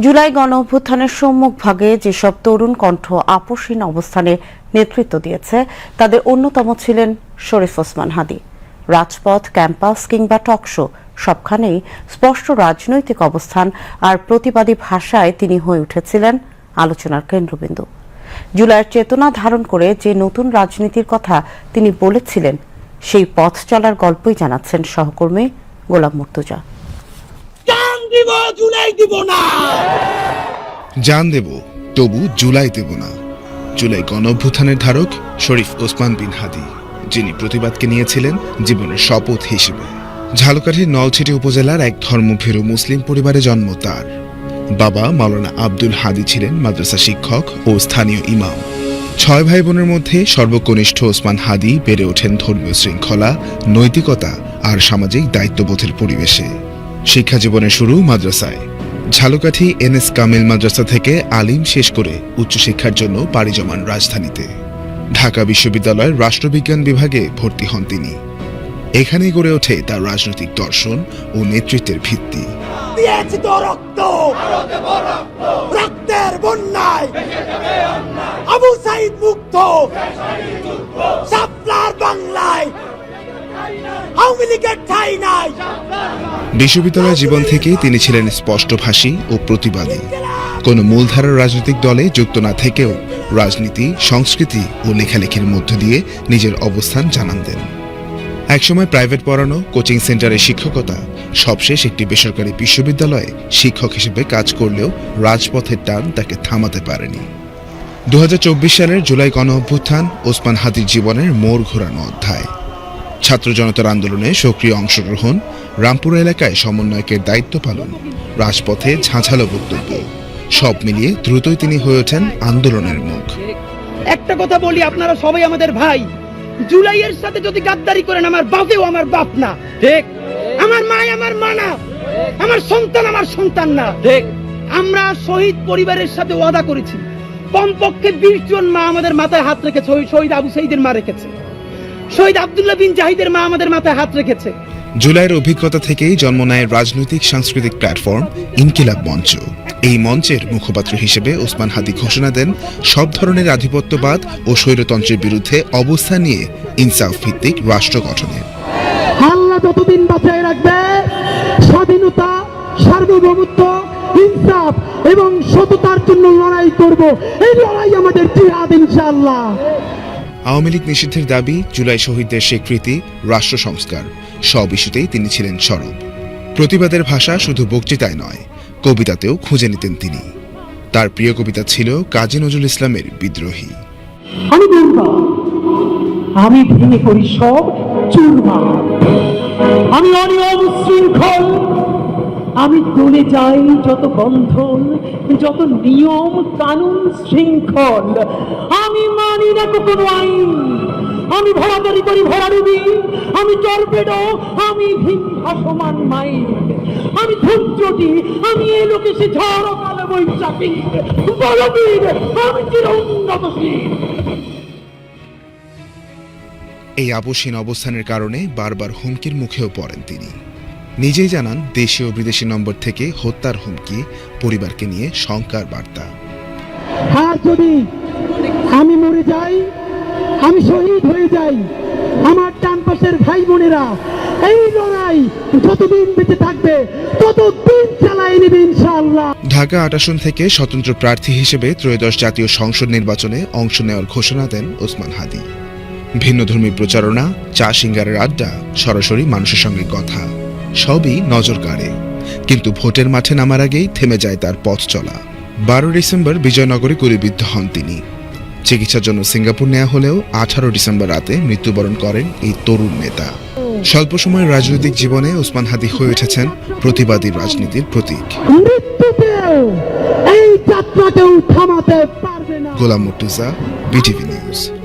জুলাই গণ অভ্যুত্থানের সম্মুখ ভাগে যেসব তরুণ কণ্ঠ আপোষহীন অবস্থানে নেতৃত্ব দিয়েছে, তাদের অন্যতম ছিলেন শরীফ ওসমান হাদি। রাজপথ, ক্যাম্পাস কিংবা টকশো সবখানেই স্পষ্ট রাজনৈতিক অবস্থান আর প্রতিবাদী ভাষায় তিনি হয়ে উঠেছিলেন আলোচনার কেন্দ্রবিন্দু। জুলাইয়ের চেতনা ধারণ করে যে নতুন রাজনীতির কথা তিনি বলেছিলেন, সেই পথ চলার গল্পই জানাচ্ছেন সহকর্মী গোলাম মুর্তুজা। জুলাই দিব না। জান দেব, তবু জুলাই দেব না। জুলাই গণঅভ্যুত্থানের ধারক শরীফ ওসমান বিন হাদি, যিনি প্রতিবাদকে নিয়েছিলেন জীবনের শপথ হিসেবে। ঝালকাঠির নলছিটি উপজেলার এক ধর্মভীরু মুসলিম পরিবারে জন্ম তার। বাবা মাওলানা আব্দুল হাদি ছিলেন মাদ্রাসা শিক্ষক ও স্থানীয় ইমাম। ছয় ভাই বোনের মধ্যে সর্বকনিষ্ঠ ওসমান হাদি বেড়ে ওঠেন ধর্মীয় শৃঙ্খলা, নৈতিকতা আর সামাজিক দায়িত্ববোধের পরিবেশে। শিক্ষা জীবনের শুরু মাদ্রাসায়। ঝালকাঠি এনএস কামিল মাদ্রাসা থেকে আলিম শেষ করে উচ্চশিক্ষার জন্য পাড়ি জমান রাজধানীতে। ঢাকা বিশ্ববিদ্যালয়ের রাষ্ট্রবিজ্ঞান বিভাগে ভর্তি হন তিনি। এখানেই গড়ে ওঠে তার রাজনৈতিক দর্শন ও নেতৃত্বের ভিত্তি। আবু বাংলায় বিশ্ববিদ্যালয় জীবন থেকেই তিনি ছিলেন স্পষ্টভাষী ও প্রতিবাদী। কোনো মূলধারার রাজনৈতিক দলে যুক্ত না থেকেও রাজনীতি, সংস্কৃতি ও লেখালেখির মধ্য দিয়ে নিজের অবস্থান জানান দেন। একসময় প্রাইভেট পড়ানো, কোচিং সেন্টারে শিক্ষকতা, সবশেষ একটি বেসরকারি বিশ্ববিদ্যালয়ে শিক্ষক হিসেবে কাজ করলেও রাজপথের টান তাকে থামাতে পারেনি। দু হাজার চব্বিশ সালের জুলাই গণ অভ্যুত্থান ওসমান হাদির জীবনের মোড় ঘোরানো অধ্যায়। ছাত্র জনতার আন্দোলনে সক্রিয় অংশগ্রহণ রামপুরা এলাকায় সমন্বয়কের দায়িত্ব পালন রাজপথে ঝাঁঝালো বক্তব্য সব মিলিয়ে দ্রুতই তিনি হয়ে ওঠেন আন্দোলনের মুখ। একটা কথা বলি আপনারা সবাই আমাদের ভাই। জুলাইয়ের সাথে যদি গাদ্দারি করেন আমার বাপেও আমার বাপ না। ঠিক। আমার মা আমার মা না। আমার সন্তান আমার সন্তান না। ঠিক। আমরা শহীদ পরিবারের সাথে ওয়াদা করেছি। কমপক্ষে বিশ জন মা আমাদের মাথায় হাত রেখেছে ওই শহীদ আবু সাইদের মা রেখেছে। শহীদ আব্দুল্লাহ বিন জাহিদের মা আমাদের মাথায় হাত রেখেছে। জুলাইয়ের অভিজ্ঞতা থেকেই জন্ম নেয় রাজনৈতিক সাংস্কৃতিক প্ল্যাটফর্ম ইনকিলাব মঞ্চ। এই মঞ্চের মুখপাত্র হিসেবে ওসমান হাদি ঘোষণা দেন সব ধরনের আধিপত্যবাদ ও স্বৈরতন্ত্রের বিরুদ্ধে অবস্থান নিয়ে ইনসাফ ভিত্তিক রাষ্ট্র গঠনে। আল্লাহ যতদিন বাঁচায় রাখবে স্বাধীনতা সার্বভৌমত্ব ইনসাফ এবং সততার জন্য লড়াই করব। এই লড়াই আমাদের জিহাদ ইনশাআল্লাহ। আওয়ামী লীগ নিষিদ্ধের দাবি, জুলাই শহীদদের স্বীকৃতি, রাষ্ট্র সংস্কার, সব ইস্যুতেই তিনি ছিলেন সরব। প্রতিবাদের ভাষা শুধু বক্তৃতায় নয়, কবিতাতেও খুঁজে নিতেন তিনি। তার প্রিয় কবিতা ছিল কাজী নজরুল ইসলামের বিদ্রোহী। আমি আমি ভেঙে করি সব চুরমা আমি অনিয়ম শৃঙ্খল, আমি তুলে যাই যত বন্ধন, যত নিয়ম, কানুন, শৃঙ্খল। আমি না কোনো আইন। আমি করি আমি আমি ভিন মাইন আমি আমি এ লোকে সে ঝড় কালো বৈশাখী বলবীর আমি চির উন্নতশীল এই অবস্থানের কারণে বারবার হুমকির মুখেও পড়েন তিনি। নিজেই জানান দেশীয় ও বিদেশি নম্বর থেকে হত্যার হুমকি পরিবারকে নিয়ে শঙ্কার বার্তা। আর যদি আমি মরে যাই, আমি শহীদ হয়ে যাই। আমার পাশের ভাই বোনেরা এই লড়াই যতদিন বেঁচে থাকবে, ততদিন চালাই নেবে ইনশাআল্লাহ। ঢাকা আট আসন থেকে স্বতন্ত্র প্রার্থী হিসেবে ত্রয়োদশ জাতীয় সংসদ নির্বাচনে অংশ নেওয়ার ঘোষণা দেন ওসমান হাদি। ভিন্নধর্মী প্রচারণা, চা সিঙ্গারের আড্ডা, সরাসরি মানুষের সঙ্গে কথা, সবই নজর কাড়ে। কিন্তু ভোটের মাঠে নামার আগেই থেমে যায় তার পথ চলা। বারো ডিসেম্বর বিজয়নগরে গুলিবিদ্ধ হন তিনি। চিকিৎসার জন্য সিঙ্গাপুর নেওয়া হলেও আঠারো ডিসেম্বর রাতে মৃত্যুবরণ করেন এই তরুণ নেতা। স্বল্প সময়ের রাজনৈতিক জীবনে ওসমান হাদি হয়ে উঠেছেন প্রতিবাদী রাজনীতির প্রতীক। Golam Murtuza BTV news.